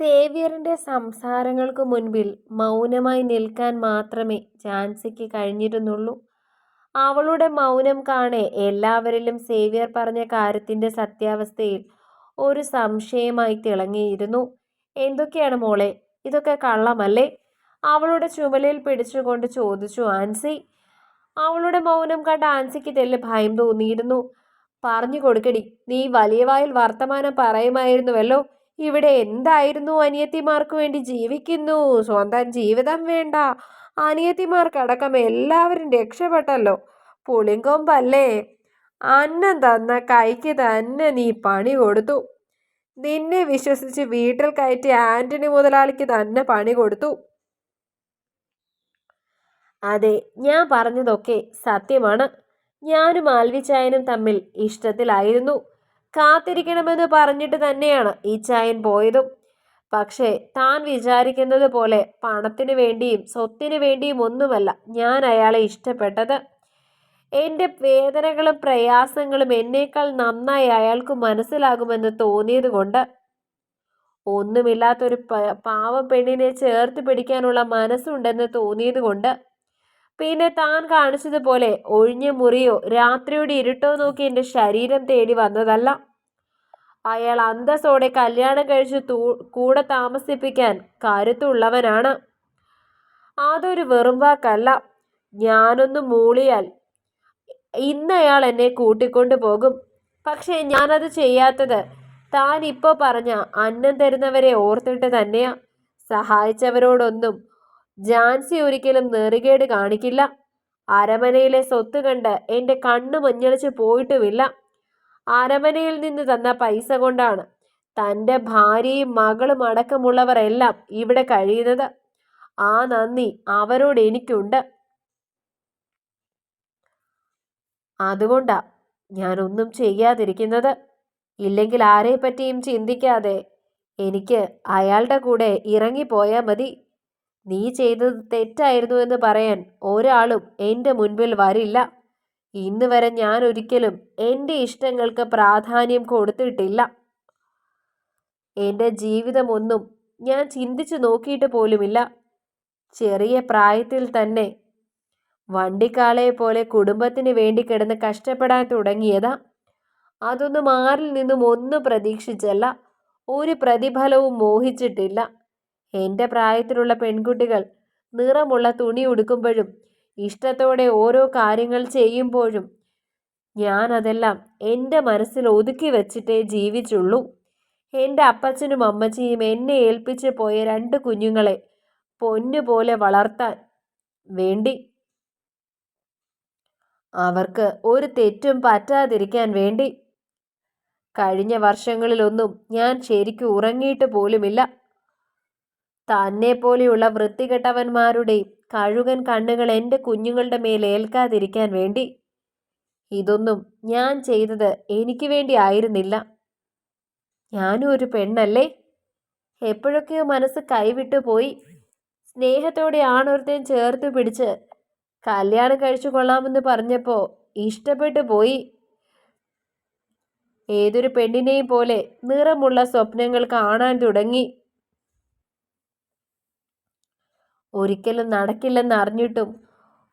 സേവ്യറിന്റെ സംസാരങ്ങൾക്ക് മുൻപിൽ മൗനമായി നിൽക്കാൻ മാത്രമേ ജാൻസിക്ക് കഴിഞ്ഞിരുന്നുള്ളൂ. അവളുടെ മൗനം കാണെ എല്ലാവരിലും സേവ്യർ പറഞ്ഞ കാര്യത്തിന്റെ സത്യാവസ്ഥയിൽ ഒരു സംശയമായി തിളങ്ങിയിരുന്നു. "എന്തൊക്കെയാണ് മോളെ, ഇതൊക്കെ കള്ളമല്ലേ? " അവളുടെ ചുമലിൽ പിടിച്ചുകൊണ്ട് ചോദിച്ചു ആൻസി. അവളുടെ മൗനം കണ്ട ആൻസിക്ക് തെല്ല് ഭയം തോന്നിയിരുന്നു. "പറഞ്ഞു കൊടുക്കടി നീ വലിയ വായിൽ വർത്തമാനം പറയുമായിരുന്നുവല്ലോ. ഇവിടെ എന്തായിരുന്നു അനിയത്തിമാർക്ക് വേണ്ടി ജീവിക്കുന്നു, സ്വന്തം ജീവിതം വേണ്ട, അനിയത്തിമാർക്കടക്കം എല്ലാവരും രക്ഷപ്പെട്ടല്ലോ. പുളിങ്കൊമ്പല്ലേ, അന്നം തന്ന കൈക്ക് തന്നെ നീ പണി കൊടുത്തു. നിന്നെ വിശ്വസിച്ച് വീട്ടിൽ കയറ്റി ആന്റണി മുതലാളിക്ക് തന്നെ പണി കൊടുത്തു. അതെ, ഞാൻ പറഞ്ഞതൊക്കെ സത്യമാണ്. ഞാനും ആൽവിച്ചായനും തമ്മിൽ ഇഷ്ടത്തിലായിരുന്നു. കാത്തിരിക്കണമെന്ന് പറഞ്ഞിട്ട് തന്നെയാണ് ഈ ചായൻ പോയതും. പക്ഷേ താൻ വിചാരിക്കുന്നത് പോലെ പണത്തിന് വേണ്ടിയും സ്വത്തിന് വേണ്ടിയും ഒന്നുമല്ല ഞാൻ അയാളെ ഇഷ്ടപ്പെട്ടത്. എന്റെ വേദനകളും പ്രയാസങ്ങളും എന്നേക്കാൾ നന്നായി അയാൾക്ക് മനസ്സിലാകുമെന്ന് തോന്നിയതുകൊണ്ട്. ഒന്നുമില്ലാത്തൊരു പാവ പെണ്ണിനെ ചേർത്ത് പിടിക്കാനുള്ള മനസ്സുണ്ടെന്ന് തോന്നിയതുകൊണ്ട്. പിന്നെ താൻ കാണിച്ചതുപോലെ ഒഴിഞ്ഞ മുറിയോ രാത്രിയുടെ ഇരുട്ടോ നോക്കി എന്റെ ശരീരം തേടി വന്നതല്ല. അയാൾ അന്തസ്സോടെ കല്യാണം കഴിച്ചു കൂടെ താമസിപ്പിക്കാൻ കരുത്തുള്ളവനാണ്. അതൊരു വെറും വാക്കല്ല. ഞാനൊന്ന് മൂളിയാൽ ഇന്ന് അയാൾ എന്നെ കൂട്ടിക്കൊണ്ടു പോകും. പക്ഷേ ഞാനത് ചെയ്യാത്തത് താൻ ഇപ്പോൾ പറഞ്ഞ അന്നം തരുന്നവരെ ഓർത്തിട്ട് തന്നെയാ. സഹായിച്ചവരോടൊന്നും ജാൻസി ഒരിക്കലും നെറികേട് കാണിക്കില്ല. അരമനയിലെ സ്വത്ത് കണ്ട് എന്റെ കണ്ണ് മഞ്ഞളിച്ച് പോയിട്ടുമില്ല. അരമനയിൽ നിന്ന് തന്ന പൈസ കൊണ്ടാണ് തന്റെ ഭാര്യയും മകളും അടക്കമുള്ളവരെല്ലാം ഇവിടെ കഴിയുന്നത്. ആ നന്ദി അവരോട് എനിക്കുണ്ട്. അതുകൊണ്ടാ ഞാൻ ഒന്നും ചെയ്യാതിരിക്കുന്നത്. ഇല്ലെങ്കിൽ ആരെപ്പറ്റിയും ചിന്തിക്കാതെ എനിക്ക് അയാളുടെ കൂടെ ഇറങ്ങിപ്പോയാൽ മതി. നീ ചെയ്തത് തെറ്റായിരുന്നു എന്ന് പറയാൻ ഒരാളും എന്റെ മുൻപിൽ വരില്ല. ഇന്ന് വരെ ഞാൻ ഒരിക്കലും എന്റെ ഇഷ്ടങ്ങൾക്ക് പ്രാധാന്യം കൊടുത്തിട്ടില്ല. എന്റെ ജീവിതമൊന്നും ഞാൻ ചിന്തിച്ചു നോക്കിയിട്ട് പോലുമില്ല. ചെറിയ പ്രായത്തിൽ തന്നെ വണ്ടിക്കാളയെപ്പോലെ കുടുംബത്തിന് വേണ്ടി കിടന്ന് കഷ്ടപ്പെടാൻ തുടങ്ങിയതാ. അതൊന്നും ആരിൽ നിന്നും ഒന്നും പ്രതീക്ഷിച്ചല്ല, ഒരു പ്രതിഫലവും മോഹിച്ചിട്ടില്ല. എന്റെ പ്രായത്തിലുള്ള പെൺകുട്ടികൾ നിറമുള്ള തുണി ഉടുക്കുമ്പോഴും ഇഷ്ടത്തോടെ ഓരോ കാര്യങ്ങൾ ചെയ്യുമ്പോഴും ഞാൻ അതെല്ലാം എന്റെ മനസ്സിൽ ഒതുക്കി വെച്ചിട്ടേ ജീവിച്ചുള്ളൂ. എന്റെ അപ്പച്ചനും അമ്മച്ചിയും എന്നെ ഏൽപ്പിച്ചു പോയ രണ്ട് കുഞ്ഞുങ്ങളെ പൊന്നുപോലെ വളർത്താൻ വേണ്ടി. അവർക്ക് ഒരു തെറ്റും പറ്റാതിരിക്കാൻ വേണ്ടി. കഴിഞ്ഞ വർഷങ്ങളിലൊന്നും ഞാൻ ശരിക്കും ഉറങ്ങിയിട്ട് പോലുമില്ല. തന്നെപ്പോലെയുള്ള വൃത്തികെട്ടവന്മാരുടെ കഴുകൻ കണ്ണുകൾ എന്റെ കുഞ്ഞുങ്ങളുടെ മേൽ ഏൽക്കാതിരിക്കാൻ വേണ്ടി. ഇതൊന്നും ഞാൻ ചെയ്തത് എനിക്ക് വേണ്ടി ആയിരുന്നില്ല. ഞാനും ഒരു പെണ്ണല്ലേ. എപ്പോഴൊക്കെയോ മനസ്സ് കൈവിട്ടു പോയി. സ്നേഹത്തോടെ ആണൊരുത്തേൻ ചേർത്ത് പിടിച്ച് കല്യാണം കഴിച്ചു കൊള്ളാമെന്ന് പറഞ്ഞപ്പോൾ ഇഷ്ടപ്പെട്ടു പോയി. ഏതൊരു പെണ്ണിനെയും പോലെ നിറമുള്ള സ്വപ്നങ്ങൾ കാണാൻ തുടങ്ങി. ഒരിക്കലും നടക്കില്ലെന്ന് അറിഞ്ഞിട്ടും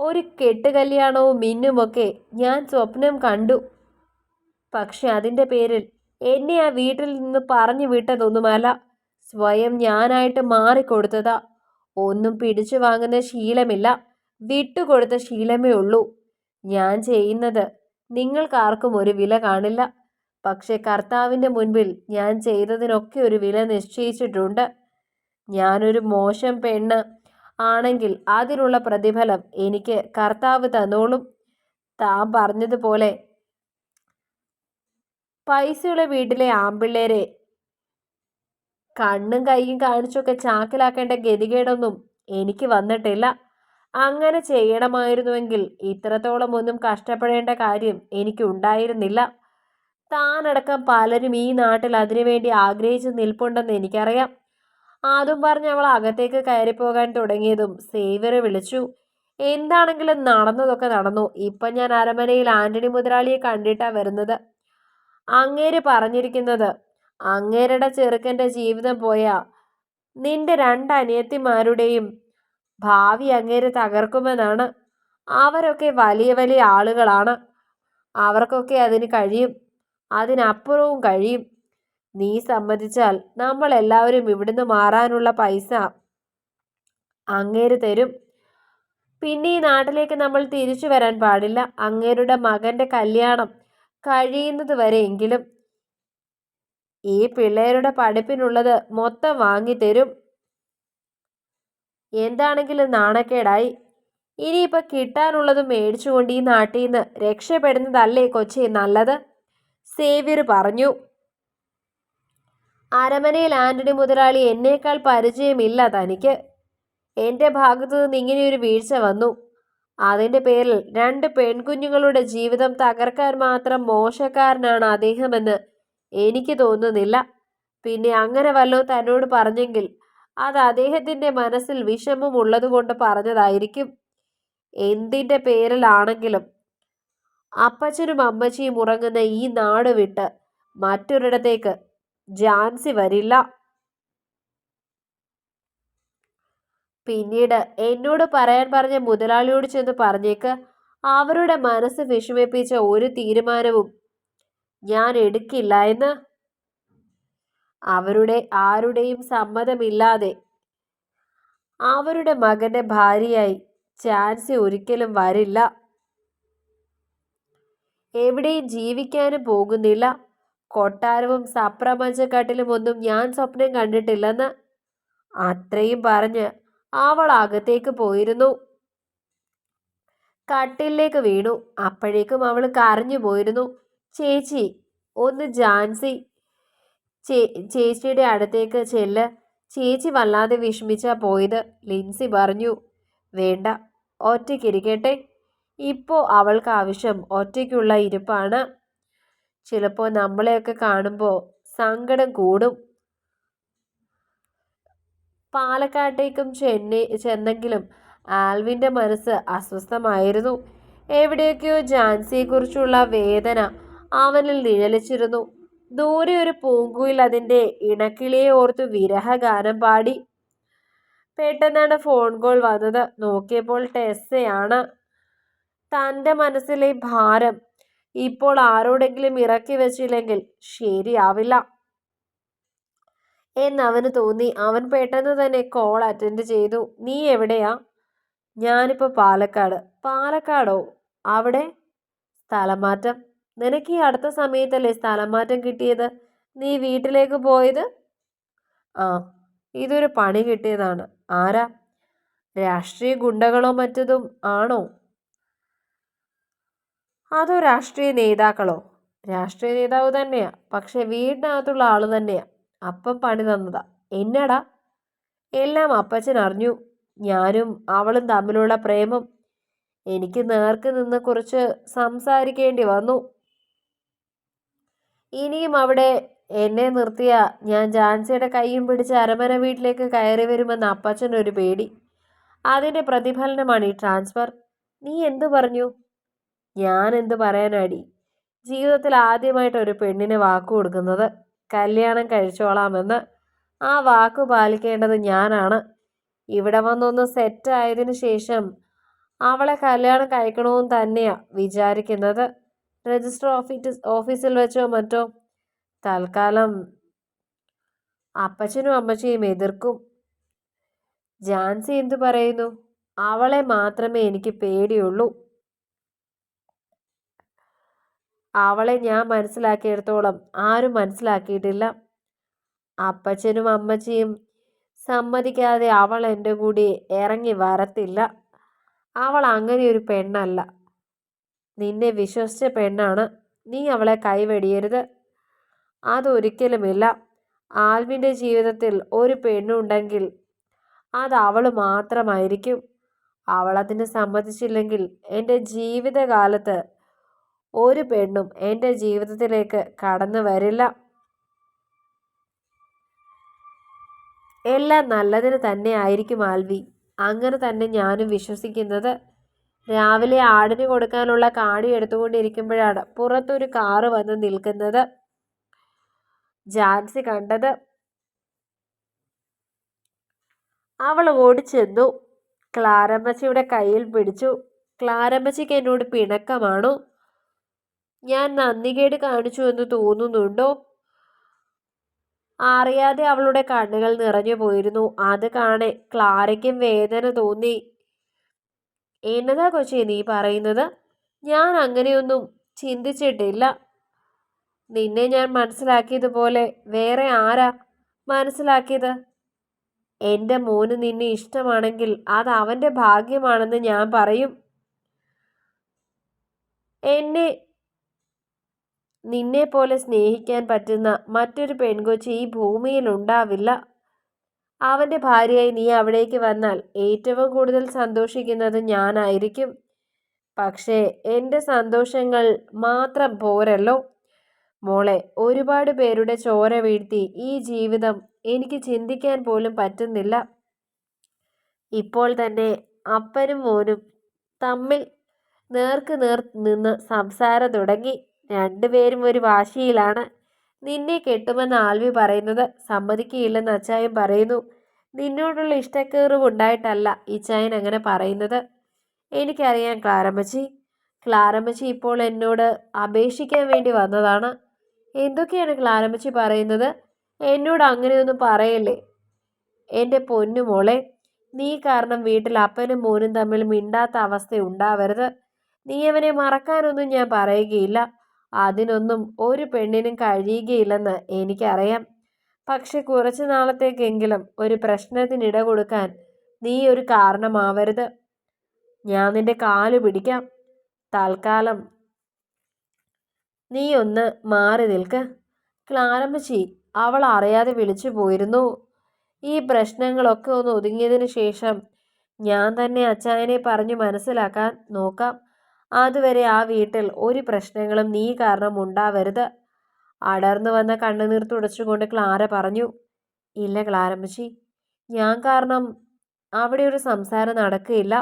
ഒരു കെട്ടുകല്യാണവും മിന്നുമൊക്കെ ഞാൻ സ്വപ്നം കണ്ടു. പക്ഷെ അതിന്റെ പേരിൽ എന്നെ ആ വീട്ടിൽ നിന്ന് പറഞ്ഞു വിട്ടതൊന്നുമല്ല. സ്വയം ഞാനായിട്ട് മാറിക്കൊടുത്തതാ. ഒന്നും പിടിച്ചു വാങ്ങുന്ന ശീലമില്ല, വിട്ടുകൊടുത്ത ശീലമേ ഉള്ളൂ. ഞാൻ ചെയ്യുന്നത് നിങ്ങൾക്കാർക്കും ഒരു വില കാണില്ല. പക്ഷെ കർത്താവിന്റെ മുൻപിൽ ഞാൻ ചെയ്തതിനൊക്കെ ഒരു വില നിശ്ചയിച്ചിട്ടുണ്ട്. ഞാനൊരു മോശം പെണ്ണ് ആണെങ്കിൽ അതിനുള്ള പ്രതിഫലം എനിക്ക് കർത്താവ് തന്നോളും. താൻ പറഞ്ഞതുപോലെ പൈസയുള്ള വീട്ടിലെ ആമ്പിള്ളേരെ കണ്ണും കൈയും കാണിച്ചൊക്കെ ചാക്കിലാക്കേണ്ട ഗതികേടൊന്നും എനിക്ക് വന്നിട്ടില്ല. അങ്ങനെ ചെയ്യണമായിരുന്നുവെങ്കിൽ ഇത്രത്തോളം ഒന്നും കഷ്ടപ്പെടേണ്ട കാര്യം എനിക്ക് ഉണ്ടായിരുന്നില്ല. താനടക്കം പലരും ഈ നാട്ടിൽ അതിനുവേണ്ടി ആഗ്രഹിച്ച് നിൽപ്പുണ്ടെന്ന് എനിക്കറിയാം. അതും പറഞ്ഞ് അവൾ അകത്തേക്ക് പോകാൻ തുടങ്ങിയതും സേവ്യറെ വിളിച്ചു. എന്താണെങ്കിലും നടന്നതൊക്കെ നടന്നു. ഇപ്പൊ ഞാൻ അരമനയിൽ ആന്റണി മുതലാളിയെ കണ്ടിട്ടാ വരുന്നത്. അങ്ങേര് പറഞ്ഞിരിക്കുന്നത് അങ്ങേരുടെ ചെറുക്കന്റെ ജീവിതം പോയാ നിന്റെ രണ്ട് അനിയത്തിമാരുടെയും ഭാവി അങ്ങേര് തകർക്കുമെന്നാണ് അവരൊക്കെ വലിയ വലിയ ആളുകളാണ് അവർക്കൊക്കെ അതിന് കഴിയും അതിനപ്പുറവും കഴിയും നീ സമ്മതിച്ചാൽ നമ്മൾ എല്ലാവരും ഇവിടുന്ന് മാറാനുള്ള പൈസ അങ്ങേര് തരും. പിന്നെ ഈ നാട്ടിലേക്ക് നമ്മൾ തിരിച്ചു വരാൻ പാടില്ല. അങ്ങേരുടെ മകന്റെ കല്യാണം കഴിയുന്നത് വരെയെങ്കിലും ഈ പിള്ളേരുടെ പഠിപ്പിനുള്ളത് മൊത്തം വാങ്ങിത്തരും എന്താണെങ്കിലും നാണക്കേടായി. ഇനിയിപ്പോൾ കിട്ടാനുള്ളത് മേടിച്ചുകൊണ്ട് ഈ നാട്ടിൽ നിന്ന് രക്ഷപ്പെടുന്നതല്ലേ കൊച്ചി നല്ലത്? സേവ്യർ പറഞ്ഞു. അരമനയിൽ ആന്റണി മുതലാളി എന്നേക്കാൾ പരിചയമില്ല തനിക്ക്. എന്റെ ഭാഗത്തു നിന്ന് ഇങ്ങനെയൊരു വീഴ്ച വന്നു. അതിന്റെ പേരിൽ രണ്ട് പെൺകുഞ്ഞുങ്ങളുടെ ജീവിതം തകർക്കാൻ മാത്രം മോശക്കാരനാണ് അദ്ദേഹമെന്ന് എനിക്ക് തോന്നുന്നില്ല. പിന്നെ അങ്ങനെ വല്ലോ തന്നോട് പറഞ്ഞെങ്കിൽ അത് അദ്ദേഹത്തിന്റെ മനസ്സിൽ വിഷമം ഉള്ളതുകൊണ്ട് പറഞ്ഞതായിരിക്കും. എന്തിന്റെ പേരിലാണെങ്കിലും. അപ്പച്ചനും അമ്മച്ചിയും ഉറങ്ങുന്ന ഈ നാട് വിട്ട് മറ്റൊരിടത്തേക്ക് ജാൻസി വരില്ല. പിന്നീട് എന്നോട് പറയാൻ പറഞ്ഞ മുതലാളിയോട് ചെന്ന് പറഞ്ഞേക്ക്. അവരുടെ മനസ്സ് വിഷമിപ്പിച്ച ഒരു തീരുമാനവും ഞാൻ എടുക്കില്ല എന്ന്. അവരുടെ ആരുടെയും സമ്മതമില്ലാതെ അവരുടെ മകന്റെ ഭാര്യയായി ചാൻസി ഒരിക്കലും വരില്ല. എവിടെയും ജീവിക്കാനും പോകുന്നില്ല. കൊട്ടാരവും സപ്രപഞ്ചക്കാട്ടിലും ഒന്നും ഞാൻ സ്വപ്നം കണ്ടിട്ടില്ലെന്ന് അത്രയും പറഞ്ഞ് അവൾ അകത്തേക്ക് പോയിരുന്നു. കട്ടിലേക്ക് വീണു. അപ്പോഴേക്കും അവൾ കരഞ്ഞു പോയിരുന്നു. ചേച്ചി ഒന്ന് ജാൻസി ചേ ചേച്ചിയുടെ അടുത്തേക്ക് ചെല്ല്. ചേച്ചി വല്ലാതെ വിഷമിച്ചാ പോയത് ലിൻസി പറഞ്ഞു. വേണ്ട ഒറ്റയ്ക്കിരിക്കട്ടെ ഇപ്പോൾ അവൾക്ക് ആവശ്യം ഒറ്റയ്ക്കുള്ള ഇരിപ്പാണ്. ചിലപ്പോൾ നമ്മളെയൊക്കെ കാണുമ്പോൾ സങ്കടം കൂടും. പാലക്കാട്ടേക്കും ചെന്നൈ ചെന്നെങ്കിലും ആൽവിന്റെ മനസ്സ് അസ്വസ്ഥമായിരുന്നു. എവിടെയൊക്കെയോ ജാൻസിയെക്കുറിച്ചുള്ള വേദന അവനിൽ നിഴലിച്ചിരുന്നു. ദൂരെ ഒരു പൂങ്കുയിൽ അതിന്റെ ഇണക്കിളിയെ ഓർത്ത് വിരഹഗാനം പാടി. പെട്ടെന്നാണ് ഫോൺ കോൾ വന്നത്. നോക്കിയപ്പോൾ ടെസ്സയാണ്. തന്റെ മനസ്സിലെ ഭാരം ഇപ്പോൾ ആരോടെങ്കിലും ഇറക്കി വെച്ചില്ലെങ്കിൽ ശരിയാവില്ല. എന്നവന് തോന്നി. അവൻ പെട്ടെന്ന് തന്നെ കോൾ അറ്റൻഡ് ചെയ്തു. നീ എവിടെയാ? ഞാനിപ്പോൾ പാലക്കാട്. പാലക്കാടോ? അവിടെ? സ്ഥലമാറ്റം. നിനക്ക് ഈ അടുത്ത സമയത്തല്ലേ സ്ഥലമാറ്റം കിട്ടിയത്? നീ വീട്ടിലേക്ക് പോയത്? ആ ഇതൊരു പണി കിട്ടിയതാണ്. ആരാ? രാഷ്ട്രീയ ഗുണ്ടകളോ മറ്റതും ആണോ? അതോ രാഷ്ട്രീയ നേതാക്കളോ? രാഷ്ട്രീയ നേതാവ് തന്നെയാ. പക്ഷെ വീടിനകത്തുള്ള ആൾ തന്നെയാ. അപ്പം പണി തന്നതാ. എന്നടാ? എല്ലാം അപ്പച്ചൻ അറിഞ്ഞു. ഞാനും അവളും തമ്മിലുള്ള പ്രേമം. എനിക്ക് നേർക്ക് നിന്ന് കുറച്ച് സംസാരിക്കേണ്ടി വന്നു. ഇനിയും അവിടെ എന്നെ നിർത്തിയ ഞാൻ ജാൻസിയുടെ കൈയും പിടിച്ച് അരമന വീട്ടിലേക്ക് കയറി വരുമെന്ന് അപ്പച്ചനൊരു പേടി. അതിന്റെ പ്രതിഫലനമാണ് ഈ ട്രാൻസ്ഫർ. നീ എന്തു പറഞ്ഞു? ഞാൻ എന്ത് പറയാനാടി? ജീവിതത്തിൽ ആദ്യമായിട്ട് ഒരു പെണ്ണിന് വാക്ക് കൊടുക്കുന്നത് കല്യാണം കഴിച്ചോളാമെന്ന്. ആ വാക്ക് പാലിക്കേണ്ടത് ഞാനാണ്. ഇവിടെ വന്നൊന്ന് സെറ്റായതിനു ശേഷം അവളെ കല്യാണം കഴിക്കണമെന്ന് തന്നെയാണ് വിചാരിക്കുന്നത്. രജിസ്റ്റർ ഓഫീസ് ഓഫീസിൽ വെച്ചോ മറ്റോ? തൽക്കാലം അപ്പച്ചനും അമ്മച്ചിയും എതിർക്കും. ജാൻസി എന്തു പറയുന്നു? അവളെ മാത്രമേ എനിക്ക് പേടിയുള്ളൂ. അവളെ ഞാൻ മനസ്സിലാക്കിയെടുത്തോളം ആരും മനസ്സിലാക്കിയിട്ടില്ല. അപ്പച്ചനും അമ്മച്ചിയും സമ്മതിക്കാതെ അവൾ എന്റെ കൂടി ഇറങ്ങി വരത്തില്ല. അവൾ അങ്ങനെ ഒരു പെണ്ണല്ല. നിന്നെ വിശ്വസിച്ച പെണ്ണാണ്. നീ അവളെ കൈവെടിയരുത്. അതൊരിക്കലുമില്ല. ആൽവിന്റെ ജീവിതത്തിൽ ഒരു പെണ്ണുണ്ടെങ്കിൽ അത് അവൾ മാത്രമായിരിക്കും. അവളതിന് സമ്മതിച്ചില്ലെങ്കിൽ എന്റെ ജീവിതകാലത്ത് ഒരു പെണ്ണും എന്റെ ജീവിതത്തിലേക്ക് കടന്നു വരില്ല. എല്ലാം നല്ലതിന് തന്നെ ആയിരിക്കും ആൽവി. അങ്ങനെ തന്നെ ഞാനും വിശ്വസിക്കുന്നത്. രാവിലെ ആടിന് കൊടുക്കാനുള്ള കാടി എടുത്തുകൊണ്ടിരിക്കുമ്പോഴാണ് പുറത്തൊരു കാറ് വന്ന് നിൽക്കുന്നത്. ജാൻസി കണ്ടത്. അവൾ ഓടിച്ചെന്നു. ക്ലാരമ്മച്ചിയുടെ കയ്യിൽ പിടിച്ചു. ക്ലാരമ്മച്ചിക്ക് എന്നോട് പിണക്കമാണോ. ഞാൻ നന്ദികേട് കാണിച്ചു എന്ന് തോന്നുന്നുണ്ടോ? അറിയാതെ അവളുടെ കണ്ണുകൾ നിറഞ്ഞു പോയിരുന്നു. അത് കാണെ ക്ലാരയ്ക്കും വേദന തോന്നി. എന്നതാ കൊച്ചി നീ പറയുന്നത്? ഞാൻ അങ്ങനെയൊന്നും ചിന്തിച്ചിട്ടില്ല. നിന്നെ ഞാൻ മനസ്സിലാക്കിയതുപോലെ വേറെ ആരാ മനസ്സിലാക്കിയത്? എന്റെ മോന് നിന്നെ ഇഷ്ടമാണെങ്കിൽ അത് അവന്റെ ഭാഗ്യമാണെന്ന് ഞാൻ പറയും. എന്നെ നിന്നെ പോലെ സ്നേഹിക്കാൻ പറ്റുന്ന മറ്റൊരു പെൺകൊച്ചി ഈ ഭൂമിയിൽ ഉണ്ടാവില്ല. അവന്റെ ഭാര്യയായി നീ അവിടേക്ക് വന്നാൽ ഏറ്റവും കൂടുതൽ സന്തോഷിക്കുന്നത് ഞാനായിരിക്കും. പക്ഷേ എന്റെ സന്തോഷങ്ങൾ മാത്രം പോരല്ലോ. മോളെ ഒരുപാട് പേരുടെ ചോര വീഴ്ത്തി ഈ ജീവിതം എനിക്ക് ചിന്തിക്കാൻ പോലും പറ്റുന്നില്ല. ഇപ്പോൾ തന്നെ അപ്പനും മോനും തമ്മിൽ നേർക്ക് നേർ നിന്ന് സംസാരം തുടങ്ങി. രണ്ടുപേരും ഒരു വാശിയിലാണ്. നിന്നെ കെട്ടുമെന്ന് ആൽവി പറയുന്നത് സമ്മതിക്കുകയില്ലെന്ന് അച്ചായൻ പറയുന്നു. നിന്നോടുള്ള ഇഷ്ടക്കേറും ഉണ്ടായിട്ടല്ല ഇച്ചായൻ അങ്ങനെ പറയുന്നത്. എനിക്കറിയാം ക്ലാരമ്മച്ചി. ക്ലാരമ്മച്ചി ഇപ്പോൾ എന്നോട് അപേക്ഷിക്കാൻ വേണ്ടി വന്നതാണ്. എന്തൊക്കെയാണ് ക്ലാരമ്മച്ചി പറയുന്നത്? എന്നോട് അങ്ങനെയൊന്നും പറയല്ലേ? എന്റെ പൊന്നുമോളെ നീ കാരണം വീട്ടിൽ അപ്പനും മോനും തമ്മിൽ മിണ്ടാത്ത അവസ്ഥ ഉണ്ടാവരുത്. നീ അവനെ മറക്കാനൊന്നും ഞാൻ പറയുകയില്ല. അതിനൊന്നും ഒരു പെണ്ണിനും കഴിയുകയില്ലെന്ന് എനിക്കറിയാം. പക്ഷെ കുറച്ചു നാളത്തേക്കെങ്കിലും ഒരു പ്രശ്നത്തിന് കൊടുക്കാൻ നീ ഒരു കാരണമാവരുത്. ഞാൻ നിന്റെ കാൽ പിടിക്കാം. തൽക്കാലം നീ ഒന്ന് മാറി നിൽക്ക്. ക്ലാരമ്മച്ചി അവൾ അറിയാതെ വിളിച്ചു പോയിരുന്നു. ഈ പ്രശ്നങ്ങളൊക്കെ ഒന്ന് ഒതുങ്ങിയതിന് ശേഷം ഞാൻ തന്നെ അച്ചായനെ പറഞ്ഞു മനസ്സിലാക്കാൻ നോക്കാം. അതുവരെ ആ വീട്ടിൽ ഒരു പ്രശ്നങ്ങളും നീ കാരണം ഉണ്ടാവരുത്. അടർന്നു വന്ന കണ്ണുനീർ തുടച്ചുകൊണ്ട് ക്ലാര പറഞ്ഞു ഇല്ല ക്ലാരമ്മച്ചി ഞാൻ കാരണം അവിടെ ഒരു സംസാരം നടക്കുകയില്ല.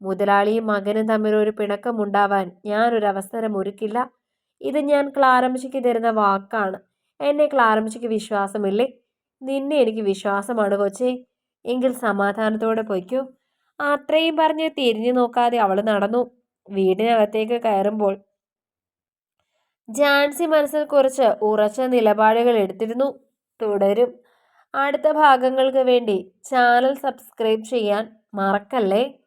മുതലാളിയും മകനും തമ്മിൽ ഒരു പിണക്കമുണ്ടാവാൻ ഞാനൊരു അവസരം ഒരുക്കില്ല. ഇത് ഞാൻ ക്ലാരമ്മച്ചിക്ക് തരുന്ന വാക്കാണ്. എന്നെ ക്ലാരമ്മച്ചിക്ക് വിശ്വാസമില്ലേ? നിന്നെ എനിക്ക് വിശ്വാസമാണ് കൊച്ചേ. എങ്കിൽ സമാധാനത്തോടെ പൊയ്ക്കോ. അത്രയും പറഞ്ഞ് തിരിഞ്ഞു നോക്കാതെ അവൾ നടന്നു. വീടിനകത്തേക്ക് കയറുമ്പോൾ. ജാൻസി മനസ്സിൽ കുറച്ച് ഉറച്ച നിലപാടുകൾ എടുത്തിരുന്നു. തുടരും. അടുത്ത ഭാഗങ്ങൾക്ക് വേണ്ടി ചാനൽ സബ്സ്ക്രൈബ് ചെയ്യാൻ മറക്കല്ലേ?